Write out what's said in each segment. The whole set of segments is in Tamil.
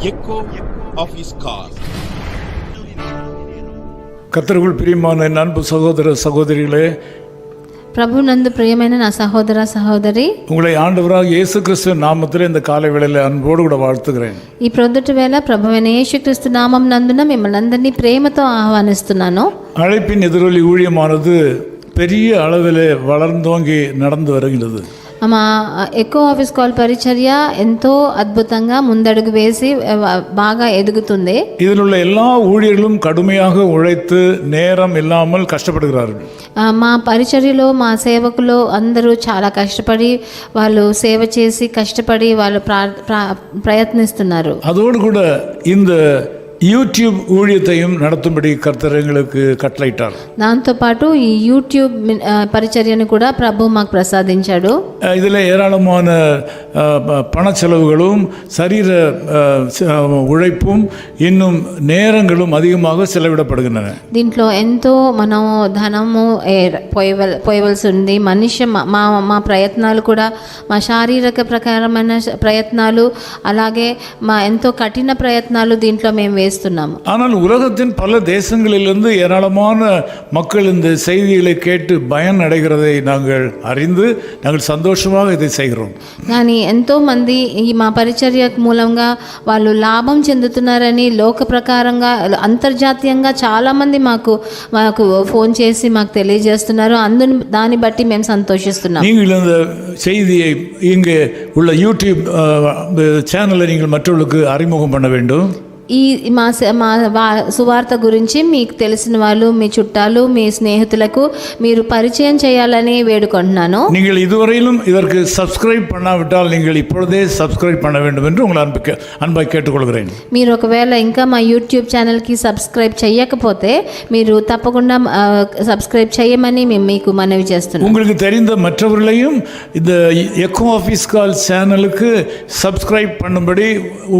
echo of his car. கத்தருக்குள் பிரியமான என் அன்பு சகோதர சகோதரிகளே ప్రభు నందు ప్రియమైన నా సహోదర సహోదరి உங்களை ஆண்டவராக இயேசு கிறிஸ்துவ நாமத்தில் இந்த காலை வேளையில் அன்போடு கூட வாழ்த்துகிறேன் ఈ ప్రొద్దుటి వేళ ప్రభువైన యేసుక్రీస్తు నామం నందున మిమ్మల్ని అందరినీ ప్రేమతో ఆహ్వానిస్తున్నాను அழைப்பின் எதிரொலி ஊழியமானது பெரிய அளவில் வளர்ந்தோங்கி நடந்து வருகிறது మా ఎకో ఆఫీస్ కాల్ పరిచర్య ఎంతో అద్భుతంగా ముందడుగు వేసి ఆ, బాగా ఎదుగుతుంది இதில் உள்ள எல்லா ஊழியர்களும் கடுமையாக உழைத்து நேரம் இல்லாமல் கஷ்டப்படுகிறார்கள் ఆ, మా పరిచర్యలో మా సేవకులు అందరూ చాలా కష్టపడి వాళ్ళు సేవ చేసి కష్టపడి వాళ్ళు ప్రా ప్రా- ప్రయత్నిస్తున్నారు அதோடு கூட இந்த யூடியூப் ஊழியத்தையும் நடத்தும்படி கர்த்தர் எங்களுக்கு கட்டளையிட்டார் దాంతోపాటు ఈ యూట్యూబ్ మిన్- ఆ, పరిచర్యను కూడా ప్రభు మాకు ప్రసాదించాడు அஹ் இதில் ஏராளமான அஹ், ப- பண செலவுகளும் சரீர அஹ், ச- உழைப்பும் இன்னும் நேரங்களும் அதிகமாக செலவிடப்படுகின்றன దీంట్లో ఎంతో మనం ధనము ఏ- పోయవల్ పోయవలసి ఉంది మనిషి మా మా- మా ప్రయత్నాలు కూడా మా శారీరక ప్రకారమైన శ- ప్రయత్నాలు అలాగే మా ఎంతో కఠిన ప్రయత్నాలు దీంట్లో మేము వేస్తున్నాము ஆனால் உலகத்தின் பல தேசங்களிலிருந்து ஏராளமான மக்கள் இந்த செய்திகளை கேட்டு பயன் அடைகிறதை நாங்கள் அறிந்து நாங்கள் சந்தோஷமாக இதை செய்கிறோம் కానీ ఎంతో మంది ఈ మా పరిచర్య మూలంగా వాళ్ళు లాభం చెందుతున్నారని లోక ప్రకారంగా అంతర్జాతీయంగా చాలామంది మాకు మాకు ఫోన్ చేసి మాకు తెలియజేస్తున్నారు అందుని దాన్ని బట్టి మేము సంతోషిస్తున్నాం நீங்கள் இந்த செய்தியை இங்கே உள்ள யூடியூப் அஹ், சேனலை நீங்கள் மற்றவர்களுக்கு அறிமுகம் பண்ண வேண்டும் ఈ మా స- మా వా- సువార్త గురించి మీకు తెలిసిన వాళ్ళు మీ చుట్టాలు మీ స్నేహితులకు మీరు పరిచయం చేయాలని వేడుకుంటున్నాను நீங்கள் இதுவரையிலும் இதற்கு சப்ஸ்கிரைப் பண்ணாவிட்டால் நீங்கள் இப்பொழுதே சப்ஸ்கிரைப் பண்ண வேண்டும் என்று உங்களை அன்பு கே- அன்பாய் கேட்டுக்கொள்கிறேன் మీరు ఒకవేళ ఇంకా మా యూట్యూబ్ ఛానల్కి సబ్స్క్రైబ్ చేయకపోతే మీరు తప్పకుండా ఆ, సబ్స్క్రైబ్ చేయమని మేము మీకు మనవి చేస్తున్నాం உங்களுக்கு தெரிந்த மற்றவர்களையும் இந்த எக்கோ ஆஃபீஸ் கால் சேனலுக்கு சப்ஸ்கிரைப் பண்ணும்படி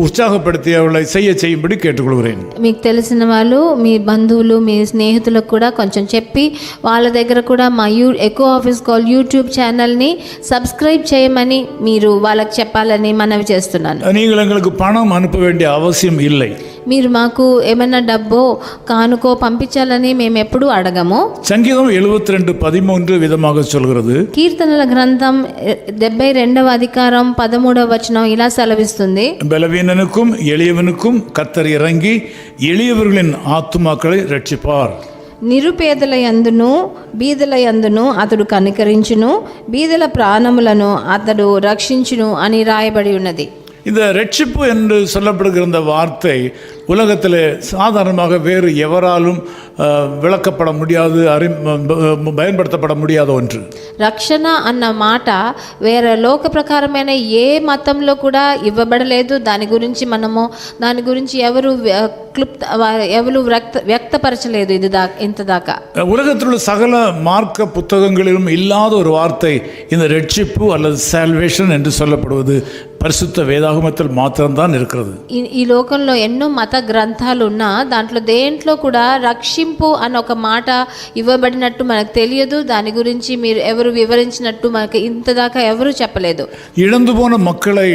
உற்சாகப்படுத்தி அவர்களை செய்ய செய்யும்படி கேட்டுக்கொள்கிறேன் మీకు తెలిసిన వాళ్ళు మీ బంధువులు మీ స్నేహితులకు కూడా కొంచెం చెప్పి వాళ్ళ దగ్గర కూడా మా యూ ఎకో ఆఫీస్ కాల్ యూట్యూబ్ ఛానల్ని సబ్స్క్రైబ్ చేయమని మీరు వాళ్ళకి చెప్పాలని మనవి చేస్తున్నాను நீங்கள் எங்களுக்கு பணம் அனுப்ப வேண்டிய அவசியம் இல்லை మీరు మాకు ఏమైనా డబ్బో కానుకో పంపించాలని మేము ఎప్పుడూ అడగము சங்கீதம் 72 ரெண்டு பதிமூன்று விதமாக சொல்கிறது కీర్తనల గ్రంథం ఎ- డెబ్బై రెండవ అధికారం పదమూడవ వచనం ఇలా సెలవిస్తుంది பலவீனனுக்கும் எளியவனுக்கும் கத்தர் இறங்கி எளியவர்களின் ஆத்துமாக்களை ரட்சிப்பார் నిరుపేదల యందును బీదల యందును అతడు కనికరించును బీదల ప్రాణములను అతడు రక్షించును అని రాయబడి ఉన్నది இந்த ரட்சிப்பு என்று சொல்லப்படுகிற இந்த வார்த்தை உலகத்தில் சாதாரணமாக வேறு எவராலும் அஹ், விளக்கப்பட முடியாது அறி ப- பயன்படுத்தப்பட முடியாத ஒன்று రక్షణ అన్న మాట వేరే లోక ప్రకారమైన ఏ మతంలో కూడా ఇవ్వబడలేదు దాని గురించి మనము దాని గురించి ఎవరు వ్య- క్లుప్త వా- ఎవరు వ్యక్త వ్యక్తపరచలేదు ఇది దా ఇంత దాకా உலகத்தில் உள்ள சகல மார்க்க புத்தகங்களிலும் இல்லாத ஒரு வார்த்தை இந்த ரட்சிப்பு அல்லது சால்வேஷன் என்று சொல்லப்படுவது பரிசுத்த வேதாகமத்தில் மாத்திரம்தான் இருக்கிறது ఈ ఈ లోకంలో ఎన్నో మత మత గ్రంథాలు ఉన్నా దాంట్లో దేంట్లో కూడా రక్షింపు అని ఒక మాట ఇవ్వబడినట్టు మనకు తెలియదు. దాని గురించి మీరు ఎవరు వివరించినట్టు మనకు ఇంతదాకా ఎవరు చెప్పలేదు. ఇడందు పోన మక్కలై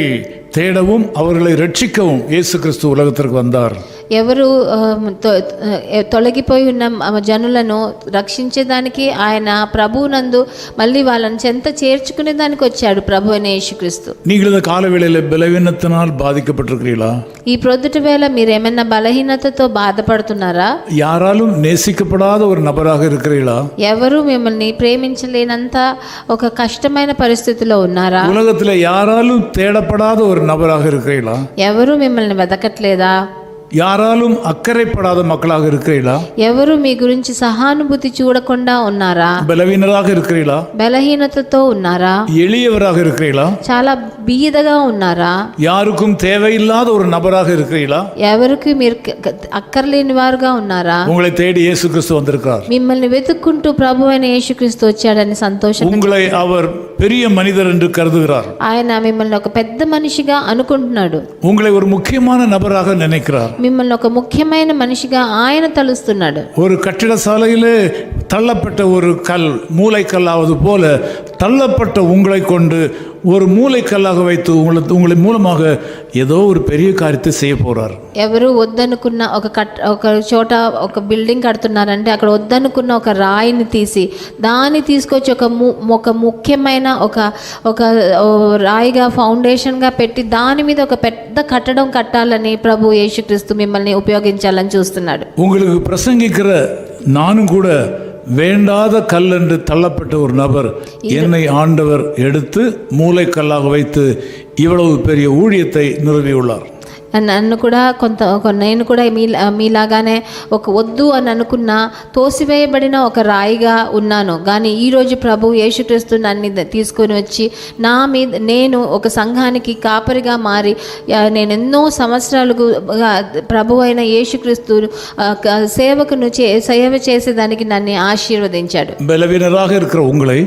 தேடவும் அவர்களை ரட்சிக்கவும் இயேசு கிறிஸ்து உலகத்திற்கு வந்தார் ఎవరు ఆ, తొ- ఆ, తొలగిపోయి ఉన్న ఆ జనులను రక్షించేదానికి ఆయన ప్రభువునందు మళ్ళీ వాళ్ళని చెంత చేర్చుకునే దానికి వచ్చాడు ప్రభు అనే యేసుక్రీస్తు நீங்கள் இந்த காலவேளையில் பலவீனத்தினால் பாதிக்கப்பட்டிருக்கிறீர்களா ఈ ప్రొద్దుటి వేళ మీరు ఏమైనా బలహీనతతో బాధపడుతున్నారా யாராலும் நேசிக்கப்படாத ஒரு நபராக இருக்கிறீர்களா ఎవరు మిమ్మల్ని ప్రేమించలేనంత ఒక కష్టమైన పరిస్థితిలో ఉన్నారా உலகத்தில் யாராலும் தேடப்படாத ஒரு ஒரு నబరాహ ఇరుకైలా ఎవరు మిమ్మల్ని వెతకట్లేదా யாராலும் அக்கறைப்படாத மக்களாக இருக்கிறீர்களா ఎవరు మీ గురించి సహానుభూతి చూడకుండా ఉన్నారా பலவீனராக இருக்கிறீர்களா బలహీనతతో ఉన్నారా எளியவராக இருக்கிறீர்களா చాలా బీదగా ఉన్నారా யாருக்கும் தேவையில்லாத ஒரு நபராக இருக்கிறீர்களா ఎవరికి మీరు క- క- అక్కర్లేని వారుగా ఉన్నారా உங்களை தேடி இயேசு கிறிஸ்து வந்திருக்கிறார் మిమ్మల్ని వెతుక్కుంటూ ప్రభు అయిన యేసుక్రీస్తు వచ్చాడని సంతోషం உங்களை அவர் பெரிய மனிதர் என்று கருதுகிறார் ఆయన మిమ్మల్ని ఒక పెద్ద మనిషిగా అనుకుంటున్నాడు உங்களை ஒரு முக்கியமான நபராக நினைக்கிறார் మిమ్మల్ని ఒక ముఖ్యమైన మనిషిగా ఆయన తలుస్తున్నాడు ஒரு கட்டிட சாலையிலே தள்ளப்பட்ட ஒரு கல் மூளைக்கல்லாவது போல தள்ளப்பட்ட உங்களை கொண்டு ஒரு மூளைக்கல்லாக வைத்து உங்களை உங்களை மூலமாக ஏதோ ஒரு பெரிய காரியத்தை செய்ய போறார் ఎవరు వద్దనుకున్న ఒక కట్ ఒక చోట ఒక బిల్డింగ్ కడుతున్నారంటే అక్కడ వద్దనుకున్న ఒక రాయిని తీసి దాన్ని తీసుకొచ్చి ఒక ము ఒక ముఖ్యమైన ఒక ఒక ఓ రాయిగా ఫౌండేషన్గా పెట్టి దాని మీద ఒక పెద్ద కట్టడం కట్టాలని ప్రభు యేసుక్రీస్తు మిమ్మల్ని ఉపయోగించాలని చూస్తున్నాడు உங்களுக்கு பிரசங்கிக்கிற நானும் கூட வேண்டாத கல் என்று தள்ளப்பட்ட ஒரு நபர் என்னை ஆண்டவர் எடுத்து மூளைக்கல்லாக வைத்து இவ்வளவு பெரிய ஊழியத்தை நிறுவியுள்ளார். నన్ను కూడా కొంత ఒక నేను కూడా మీ మీలాగానే ఒక వద్దు అని అనుకున్న తోసివేయబడిన ఒక రాయిగా ఉన్నాను కానీ ఈరోజు ప్రభు యేసుక్రీస్తు నన్ను ద- తీసుకొని వచ్చి నా మీద నేను ఒక సంఘానికి కాపరిగా మారి ఆ, నేను ఎన్నో సంవత్సరాలకు ఆ, ప్రభు అయిన యేసుక్రీస్తు ఆ, క- సేవకును చే సేవ చేసేదానికి నన్ను ఆశీర్వదించాడు பலவீனராக இருக்கிற உங்களை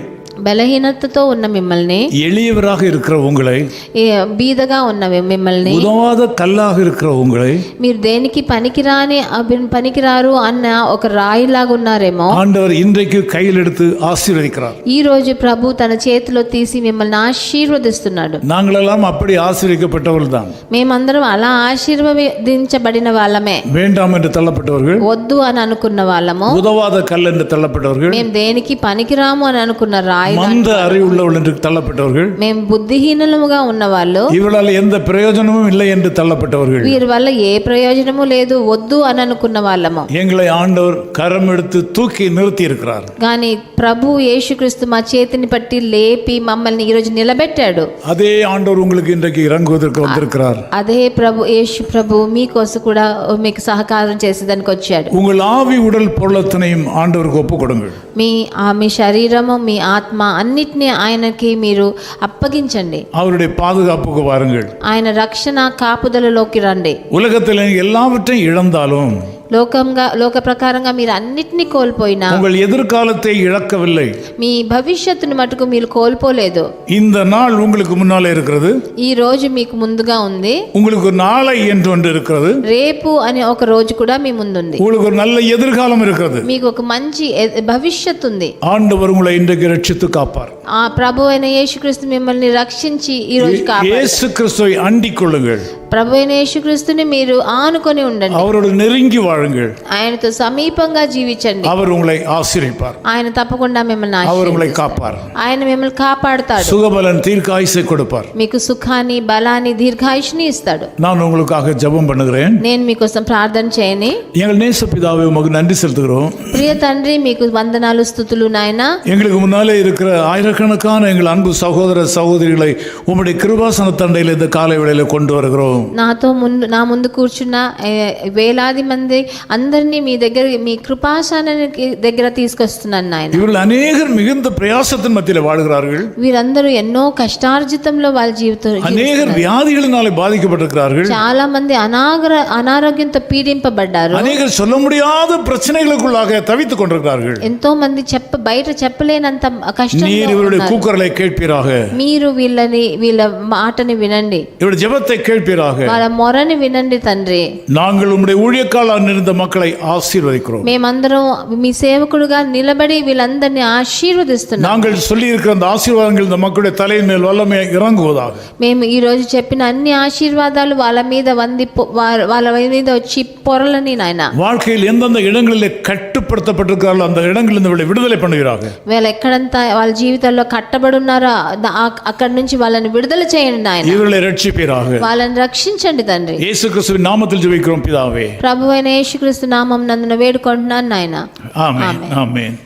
బలహీనతతో ఉన్న మిమ్మల్ని எளியவராக இருக்கிற உங்களை ఏ, బీదగా ఉన్న మిమ్మల్ని உதவாத கல்லாக இருக்கிற உங்களை మీరు దేనికి పనికిరాని అభి- పనికిరారు అన్న ఒక రాయిలాగా ఉన్నారేమో ஆண்டவர் இன்றைக்கு கையில் எடுத்து ஆசீர்வதிக்கிறார் ఈ రోజు ప్రభు తన చేతిలో తీసి మిమ్మల్ని ఆశీర్వదిస్తున్నాడు நாங்களெல்லாம் அப்படி ஆசீர்வதிக்கப்பட்டவர்கள் தான் మేమందరం అలా ఆశీర్వదించబడిన వాళ్ళమే வேண்டாம் என்று தள்ளப்பட்டவர்கள் వద్దు అని అనుకున్న వాళ్ళము உதவாத கல் என்று தள்ளப்பட்டவர்கள் మేము దేనికి పనికిరాము అని అనుకున్న రాయి மந்த அறிவுள்ளவள் என்று தள்ளப்பட்டவர்கள் మేము బుద్ధిహీనముగా ఉన్న వాళ్ళు இவளால் எந்த பிரயோஜனமும் இல்லை என்று தள்ளப்பட்டவர்கள் వీరి వల్ల ఏ ప్రయోజనము లేదు వద్దు అని అనుకున్న వాళ్ళము எங்களை ஆண்டவர் கரம் எடுத்து தூக்கி நிறுத்தி இருக்கிறார் కానీ ప్రభు యేసుక్రీస్తు మా చేతిని పట్టి లేపి మమ్మల్ని ఈరోజు నిలబెట్టాడు அதே ஆண்டவர் உங்களுக்கு இன்றைக்கு இறங்குவதற்கு வந்திருக்கிறார் అదే ప్రభు యేసు ప్రభు మీకోసం కూడా మీకు సహకారం చేసేదానికి వచ్చాడు உங்கள் ஆவி உடல் பொருளத்தனையும் ஆண்டவருக்கு ஒப்பு கொடுங்கள் మీ ఆ మీ శరీరము మీ ఆత్మ అన్నిటినీ ఆయనకి మీరు అప్పగించండి அவருடைய பாதுகாப்புக்கு வாருங்கள் ఆయన రక్షణ కాపుదలలోకి రండి உலகத்தில் நீங்க எல்லாவற்றையும் இழந்தாலும் లోకంగా లోక ప్రకారంగా మీరు అన్నిటినీ కోల్పోయినా உங்கள் எதிர்காலத்தை இழக்கவில்லை మీ భవిష్యత్తును మటుకు మీరు కోల్పోలేదు இந்த நாள் உங்களுக்கு முன்னாலே இருக்கிறது ఈ రోజు మీకు ముందుగా ఉంది உங்களுக்கு ஒரு நாளை என்று ஒன்று இருக்கிறது రేపు అనే ఒక రోజు కూడా మీ ముందుంది உங்களுக்கு ஒரு நல்ல எதிர்காலம் இருக்கிறது మీకు ఒక మంచి ఎ- భవిష్యత్తు ఉంది ஆண்டவர் உங்களை இன்றைக்கு ரட்சித்து காப்பார் ఆ ప్రభు అయిన యేసుక్రీస్తు మిమ్మల్ని రక్షించి ఈ రోజు కాపాడు இயேசு கிறிஸ்துவை அண்டிக் கொள்ளுங்கள் ప్రభు అయిన యేసుక్రీస్తుని మీరు ఆనుకొని ఉండండి அவரோடு நெருங்கி வாழுங்கள் ఆయనతో సమీపంగా జీవించండి அவர் உங்களை ஆசீர்விப்பார் ఆయన తప్పకుండా మిమ్మల్ని அவர் ఆశీర్వదిస్తాడు. உங்களை காப்பார் ఆయన మిమ్మల్ని కాపాడుతాడు சுகபலன் தீர்க்காயுசை கொடுப்பார் మీకు సుఖాన్ని బలాన్ని దీర్ఘాయుష్ని ఇస్తాడు நான் உங்களுக்காக ஜெபம் பண்ணுகிறேன் నేను మీకోసం ప్రార్థన చేయని எங்கள் நேச பிதாவை உமக்கு நன்றி செலுத்துகிறோம் ప్రియ తండ్రి మీకు వందనాలు స్థుతులు నాయన எங்களுக்கு முன்னாலே இருக்கிற ஆயிரக்கணக்கான எங்கள் அன்பு சகோதர சகோதரிகளை உம்முடைய கிருபாசன தண்டையில் இந்த காலை வேளையில கொண்டு வருகிறோம் నాతో ముందు నా ముందు కూర్చున్న ఏ, వేలాది మంది అందరినీ మీ దగ్గర మీ కృపాసనానికి దగ్గర తీసుకొస్తున్నాను నాయన இவர்கள் அநேகர் மிகுந்த பிரயாசத்தின் மத்தியில் வாழ்கிறார்கள் వీరందరూ ఎన్నో కష్టార్జితంలో వాళ్ళ జీవితం அநேகர் வியாதிகளினாலே பாதிக்கப்பட்டிருக்கிறார்கள் చాలా మంది అనాగర అనారోగ్యంతో పీడింపబడ్డారు அநேகர் சொல்ல முடியாத பிரச்சனைகளுக்குள்ளாக தவித்துக் கொண்டிருக்கிறார்கள் ఎంతో మంది చెప్ప బయట చెప్పలేనంత కష్టంలో நீர் இவருடைய ఉన్నారు. கூக்குரலை கேட்பீராக మీరు వీళ్ళని వీళ్ళ మాటని వినండి இவருடைய ஜெபத்தை கேட்பீராக వాళ్ళ మొరని వినండి తండ్రి நாங்கள் உம்முடைய ஊழியக்கால் இருந்த மக்களை ஆசீர்வதிக்கிறோம் మేమందరం మీ సేవకుడుగా నిలబడి వీళ్ళందరినీ ఆశీర్వదిస్తున్నాం நாங்கள் சொல்லியிருக்கிற அந்த ஆசீர்வாதங்கள் இந்த மக்களுடைய தலையின் மேல் வல்லமை இறங்குவதாக మేము ఈ రోజు చెప్పిన అన్ని ఆశీర్వాదాలు వాళ్ళ మీద వంది పొ- వా- వాళ్ళ మీద వచ్చి పొరలని నాయన வாழ்க்கையில் எந்தெந்த இடங்களிலே கட்டுப்படுத்தப்பட்டிருக்கிறார்களோ அந்த இடங்களில் இவர்களை விடுதலை பண்ணுகிறாங்க వీళ్ళు ఎక్కడంతా వాళ్ళ జీవితాల్లో కట్టబడి ఉన్నారో ద- ఆ- అక్కడి నుంచి వాళ్ళని విడుదల చేయండి నాయన இவர்களை ரட்சிப்பீராக వాళ్ళని రక్షించండి తండ్రి. యేసుక్రీస్తు నామతులు చూపి പിതാവേ ప్రభువైన యేసుక్రీస్తు నామం నందున వేడుకుంటున్నాను నాయన. ఆమేన్. ఆమేన్.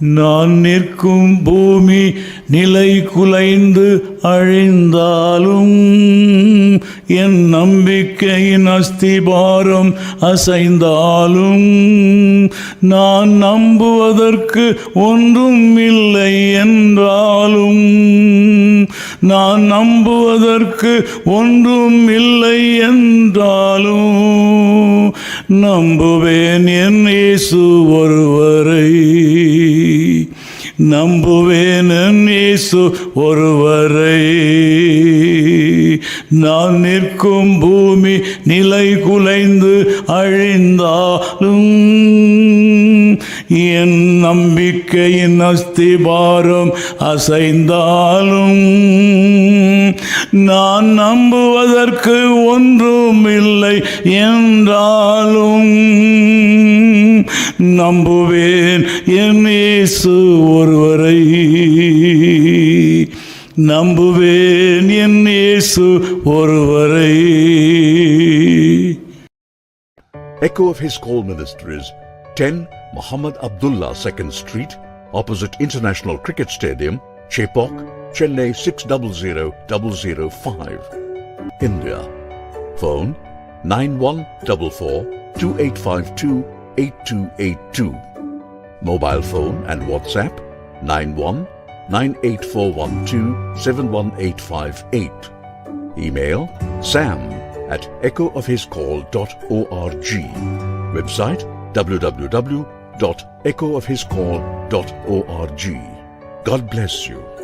நான் நிற்கும் பூமி நிலை குலைந்து அழிந்தாலும் என் நம்பிக்கையின் அஸ்திபாரம் அசைந்தாலும் நான் நம்புவதற்கு ஒன்றும் இல்லை என்றாலும் நான் நம்புவதற்கு ஒன்றும் இல்லை என்றாலும் நம்புவேன் என் இயேசு ஒருவரை. நம்புவேன் இயேசு ஒருவரை. நான் நிற்கும் பூமி நிலை குலைந்து அழிந்தாலும் என் நம்பிக்கையின் அஸ்திபாரம் அசைந்தாலும் நான் நம்புவதற்கு ஒன்றும் இல்லை என்றாலும் நம்புவேன் என் இயேசு ஒருவரை நம்புவேன் என் இயேசு ஒருவரை Echo of His Call Ministries, 10 Muhammad Abdullah 2nd Street, opposite International Cricket Stadium, Chepok, Chennai 600005. India. Phone 9144 2852 8282. Mobile phone and WhatsApp 91 98412 71858. Email sam at echoofhiscall.org. Website www.echoofhiscall.org. God bless you.